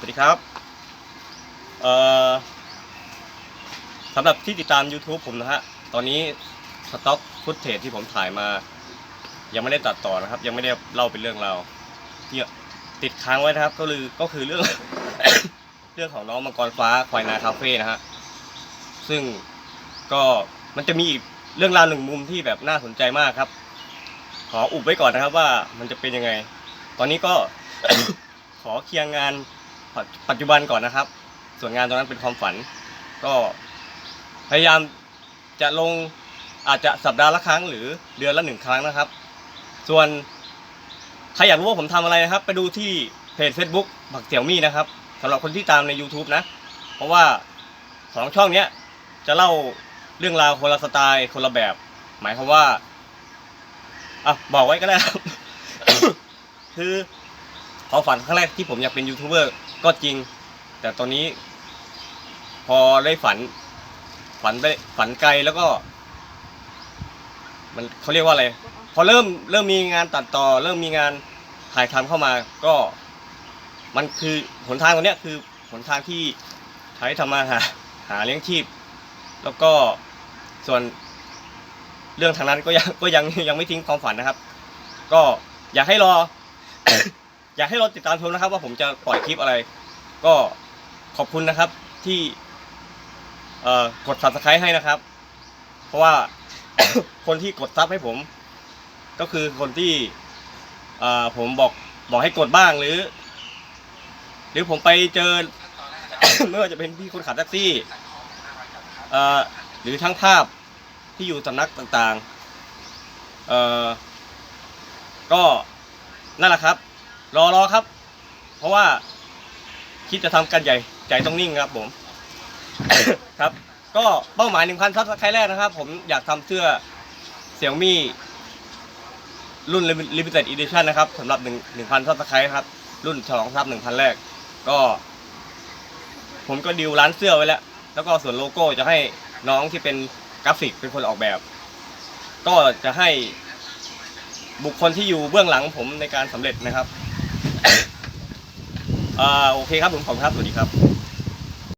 สวัสดีครับสำหรับที่ติดตาม YouTube ผมนะฮะ ตอนนี้สต็อกฟุตเทจที่ผมถ่ายมา ยังไม่ได้ตัดต่อนะครับ ยังไม่ได้เล่าเป็นเรื่องราวที่ติดค้างไว้นะครับ ก็คือก็คือเรื่อง เรื่องของน้องมังกรฟ้าควายนาคาเฟ่นะฮะ ซึ่งก็มันจะมีอีกเรื่องราวหนึ่งมุมที่แบบน่าสนใจมากครับ ขออุบไว้ก่อนนะครับว่ามันจะเป็นยังไง ตอนนี้ก็ขอเคลียร์งาน ปัจจุบันก่อนนะครับ ส่วนงานตรงนั้นเป็นความฝัน ก็พยายามจะลงอาจจะสัปดาห์ละครั้งหรือเดือนละหนึ่งครั้งนะครับ ส่วนใครอยากรู้ว่าผมทำอะไรนะครับ ไปดูที่เพจ Facebook บักเสี่ยวมี่นะครับสำหรับคนที่ตามใน YouTube นะ เพราะว่าสองช่องเนี้ยจะเล่าเรื่องราวคนละสไตล์คนละแบบ หมายความว่าอะบอกไว้ก็ได้ครับ คือความฝันครั้งแรกที่ผมอยากเป็นยูทูบเบอร์ ก็จริง แต่ตอนนี้ พอได้ฝัน ฝันไปฝันไกลแล้วก็ มันเขาเรียกว่าอะไร พอเริ่มเริ่มมีงานตัดต่อ เริ่มมีงานถ่ายทำเข้ามาก็ มันคือหนทางตรงเนี้ยคือหนทางที่ใช้ทำมาหาหาเลี้ยงชีพ แล้วก็ส่วนเรื่องทางนั้นก็ยังก็ยังยังไม่ทิ้งความฝันนะครับ ก็อยากให้รอ อยากให้รอติดตามชมนะครับ ว่าผมจะปล่อยคลิปอะไร ก็ขอบคุณนะครับที่เอ่อกด subscribe ให้นะครับ เพราะว่า คนที่กดซับให้ผม ก็คือคนที่เอ่อผมบอกบอกให้กดบ้างหรือ หรือผมไปเจอ ไม่ว่าจะเป็นพี่คนขับแท็กซี่เอ่อหรือช่างภาพที่อยู่สำนักต่างๆเอ่อก็นั่นแหละครับ รอรอครับ เพราะว่าคิดจะทำกันใหญ่ใจต้องนิ่งครับผม ครับ ก็เป้าหมาย1,000ซับสไครต์แรกนะครับ ผมอยากทำเสื้อเสี่ยมี่รุ่น Limited Edition นะครับสำหรับ1 1,000ซับสไครต์ครับ รุ่นฉลองซับ1,000แรก ก็ ผมก็ดีลร้านเสื้อไว้แล้ว แล้วก็ส่วนโลโก้จะให้น้องที่เป็นกราฟิกเป็นคนออกแบบ ก็จะให้บุคคลที่อยู่เบื้องหลังผมในการสำเร็จนะครับ อ่าโอเคครับผมขอบคุณครับสวัสดีครับ